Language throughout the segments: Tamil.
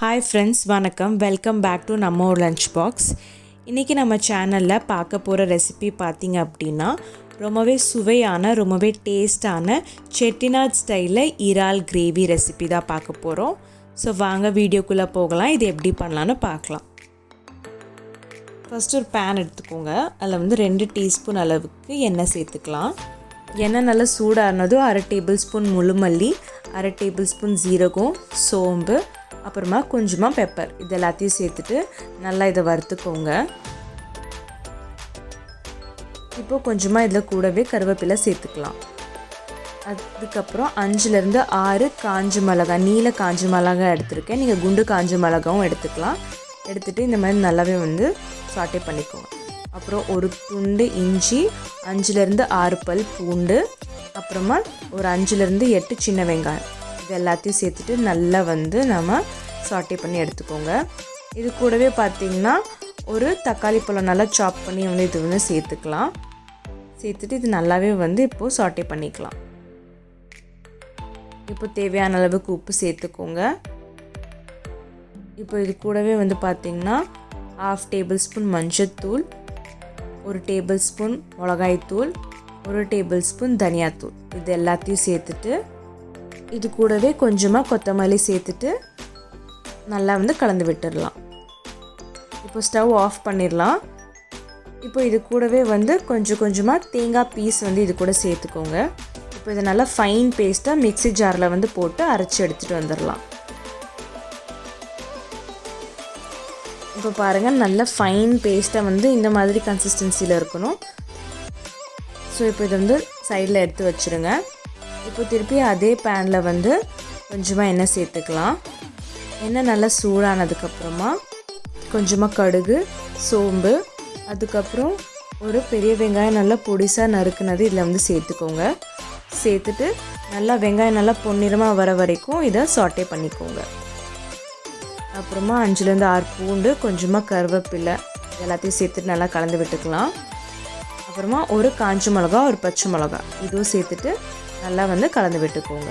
ஹாய் ஃப்ரெண்ட்ஸ் வணக்கம். வெல்கம் பேக் டு நம்ம ஒரு லன்ச் பாக்ஸ் இன்றைக்கி நம்ம சேனலில் பார்க்க போகிற ரெசிபி பார்த்திங்க அப்படின்னா ரொம்பவே சுவையான ரொம்பவே டேஸ்டான செட்டிநாட் ஸ்டைலில் இறால் கிரேவி ரெசிபி தான் பார்க்க போகிறோம் ஸோ வாங்க வீடியோக்குள்ளே போகலாம். இது எப்படி பண்ணலான்னு பார்க்கலாம். ஃபஸ்ட்டு ஒரு பேன் எடுத்துக்கோங்க. அதில் வந்து ரெண்டு டீஸ்பூன் அளவுக்கு எண்ணெய் சேர்த்துக்கலாம். எண்ணெய் நல்லா சூடானதும் அரை டேபிள் ஸ்பூன் முழுமல்லி அரை டேபிள் ஸ்பூன் ஜீரகம் சோம்பு அப்புறமா கொஞ்சமாக பெப்பர் இது எல்லாத்தையும் சேர்த்துட்டு நல்லா இதை வறுத்துக்கோங்க. இப்போ கொஞ்சமாக இதில் கூடவே கருவேப்பிலை சேர்த்துக்கலாம். அதுக்கப்புறம் அஞ்சுலேருந்து ஆறு காஞ்ச மிளகாய் நீல காஞ்ச மிளகாய் எடுத்திருக்கேன். நீங்கள் குண்டு காஞ்ச மிளகாவும் எடுத்துக்கலாம். எடுத்துகிட்டு இந்த மாதிரி நல்லாவே வந்து சாட்டே பண்ணிக்கோங்க. அப்புறம் ஒரு துண்டு இஞ்சி அஞ்சுலேருந்து ஆறு பல் பூண்டு அப்புறமா ஒரு அஞ்சுலேருந்து எட்டு சின்ன வெங்காயம். இது எல்லாத்தையும் சேர்த்துட்டு நல்லா வந்து நம்ம சாட்டே பண்ணி எடுத்துக்கோங்க. இது கூடவே பார்த்திங்கன்னா ஒரு தக்காளி பழம் நல்லா சாப் பண்ணி வந்து இது வந்து சேர்த்துக்கலாம். சேர்த்துட்டு இது நல்லாவே வந்து இப்போது சாட்டே பண்ணிக்கலாம். இப்போ தேவையான அளவுக்கு உப்பு சேர்த்துக்கோங்க. இப்போ இது கூடவே வந்து பார்த்திங்கன்னா ஹாஃப் டேபிள் ஸ்பூன் மஞ்சத்தூள் ஒரு டேபிள் ஸ்பூன் மிளகாய்த்தூள் ஒரு டேபிள் ஸ்பூன் தனியாத்தூள். இது எல்லாத்தையும் சேர்த்துட்டு இது கூடவே கொஞ்சமாக கொத்தமல்லி சேர்த்துட்டு நல்லா வந்து கலந்து விட்டுடலாம். இப்போ ஸ்டவ் ஆஃப் பண்ணிடலாம். இப்போ இது கூடவே வந்து கொஞ்சம் கொஞ்சமாக தேங்காய் பீஸ் வந்து இது கூட சேர்த்துக்கோங்க. இப்போ இதை நல்லா ஃபைன் பேஸ்ட்டாக மிக்ஸி ஜாரில் வந்து போட்டு அரைச்சி எடுத்துகிட்டு வந்துடலாம். இப்போ பாருங்கள் நல்ல ஃபைன் பேஸ்ட்டாக வந்து இந்த மாதிரி கன்சிஸ்டன்சியில் இருக்கணும். ஸோ இப்போ இதை வந்து சைடில் எடுத்து வச்சுருங்க. இப்போ திருப்பி அதே பேனில் வந்து கொஞ்சமாக எண்ணெய் சேர்த்துக்கலாம். எண்ணெய் நல்லா சூடானதுக்கப்புறமா கொஞ்சமாக கடுகு சோம்பு அதுக்கப்புறம் ஒரு பெரிய வெங்காயம் நல்லா பொடிசாக நறுக்குனது இதில் வந்து சேர்த்துக்கோங்க. சேர்த்துட்டு நல்லா வெங்காயம் நல்லா பொன்னிறமாக வர வரைக்கும் இதை சாட்டே பண்ணிக்கோங்க. அப்புறமா அஞ்சுலேருந்து ஆறு பூண்டு கொஞ்சமாக கருவேப்பிலை எல்லாத்தையும் சேர்த்துட்டு நல்லா கலந்து விட்டுக்கலாம். அப்புறமா ஒரு காஞ்ச மிளகா ஒரு பச்சை மிளகா. இதுவும் சேர்த்துட்டு நல்லா வந்து கலந்து விட்டுக்கோங்க.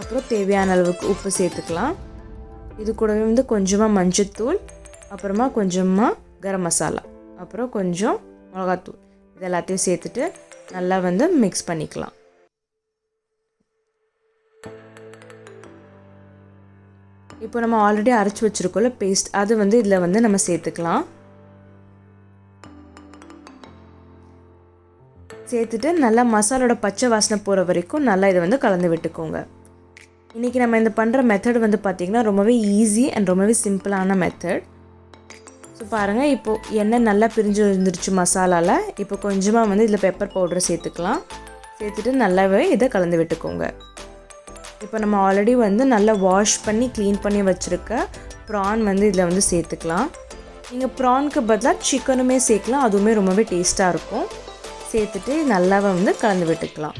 அப்புறம் தேவையான அளவுக்கு உப்பு சேர்த்துக்கலாம். இது கூடவே வந்து கொஞ்சமாக மஞ்சத்தூள் அப்புறமா கொஞ்சமாக கரம் மசாலா அப்புறம் கொஞ்சம் மிளகாத்தூள். இது எல்லாத்தையும் சேர்த்துட்டு நல்லா வந்து மிக்ஸ் பண்ணிக்கலாம். இப்போ நம்ம ஆல்ரெடி அரைச்சி வச்சுருக்கோம்ல பேஸ்ட் அது வந்து இதில் வந்து நம்ம சேர்த்துக்கலாம். சேர்த்துட்டு நல்லா மசாலோட பச்சை வாசனை போகிற வரைக்கும் நல்லா இதை வந்து கலந்து விட்டுக்கோங்க. இன்றைக்கி நம்ம இந்த பண்ணுற மெத்தட் வந்து பார்த்திங்கன்னா ரொம்பவே ஈஸி அண்ட் ரொம்பவே சிம்பிளான மெத்தட் ஸோ பாருங்கள் இப்போது எண்ணெய் நல்லா பிரிஞ்சு இருந்துருச்சு மசாலாவில் இப்போ கொஞ்சமாக வந்து இதில் பெப்பர் பவுடரை சேர்த்துக்கலாம். சேர்த்துட்டு நல்லாவே இதை கலந்து விட்டுக்கோங்க. இப்போ நம்ம ஆல்ரெடி வந்து நல்லா வாஷ் பண்ணி க்ளீன் பண்ணி வச்சுருக்க ப்ரான் வந்து இதில் வந்து சேர்த்துக்கலாம். நீங்கள் ப்ரான்க்கு பதிலாக சிக்கனுமே சேர்க்கலாம். அதுவுமே ரொம்பவே டேஸ்ட்டாக இருக்கும். சேர்த்துட்டு நல்லா வந்து கலந்து விட்டுக்கலாம்.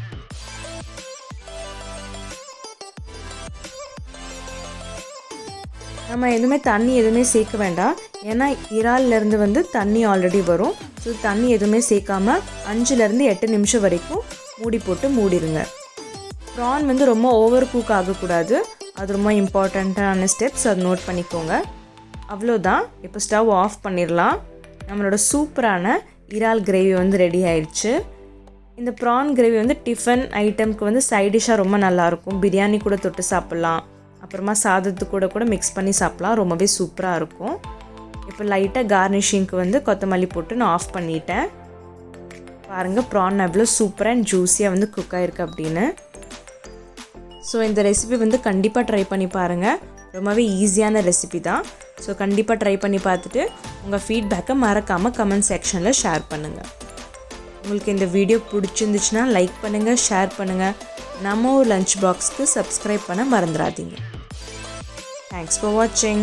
நம்ம எதுவுமே தண்ணி எதுவுமே சேர்க்க வேண்டாம். ஏன்னா இறால்லேருந்து வந்து தண்ணி ஆல்ரெடி வரும். ஸோ தண்ணி எதுவுமே சேர்க்காம அஞ்சுலேருந்து எட்டு நிமிஷம் வரைக்கும் மூடி போட்டு மூடிடுங்க ப்ரான் வந்து ரொம்ப ஓவர் குக் ஆகக்கூடாது. அது ரொம்ப இம்பார்ட்டண்ட்டான ஸ்டெப்ஸ் அது நோட் பண்ணிக்கோங்க. அவ்வளோதான் இப்போ ஸ்டவ் ஆஃப் பண்ணிடலாம். நம்மளோட சூப்பரான இறால் கிரேவி வந்து ரெடி ஆயிடுச்சு இந்த ப்ரான் கிரேவி வந்து டிஃபன் ஐட்டம்க்கு வந்து சைடிஷாக ரொம்ப நல்லாயிருக்கும் பிரியாணி கூட தொட்டு சாப்பிட்லாம். அப்புறமா சாதத்து கூட கூட மிக்ஸ் பண்ணி சாப்பிட்லாம். ரொம்பவே சூப்பராக இருக்கும். இப்போ லைட்டாக கார்னிஷிங்க்கு வந்து கொத்தமல்லி போட்டு நான் ஆஃப் பண்ணிட்டேன். பாருங்கள் ப்ரான் எவ்வளோ சூப்பராக அண்ட் ஜூஸியாக வந்து குக் ஆகிருக்கு அப்படின்னு. ஸோ இந்த ரெசிபி வந்து கண்டிப்பாக ட்ரை பண்ணி பாருங்கள் ரொம்பவே ஈஸியான ரெசிபி தான். ஸோ கண்டிப்பாக ட்ரை பண்ணி பார்த்துட்டு உங்கள் ஃபீட்பேக்கை மறக்காமல் கமெண்ட் செக்ஷனில் ஷேர் பண்ணுங்கள் உங்களுக்கு இந்த வீடியோ பிடிச்சிருந்துச்சுன்னா லைக் பண்ணுங்கள் ஷேர் பண்ணுங்கள் நம்ம ஒரு லஞ்ச் பாக்ஸ்க்கு சப்ஸ்கிரைப் பண்ண மறந்துடாதீங்க. தேங்க்ஸ் ஃபார் வாட்சிங்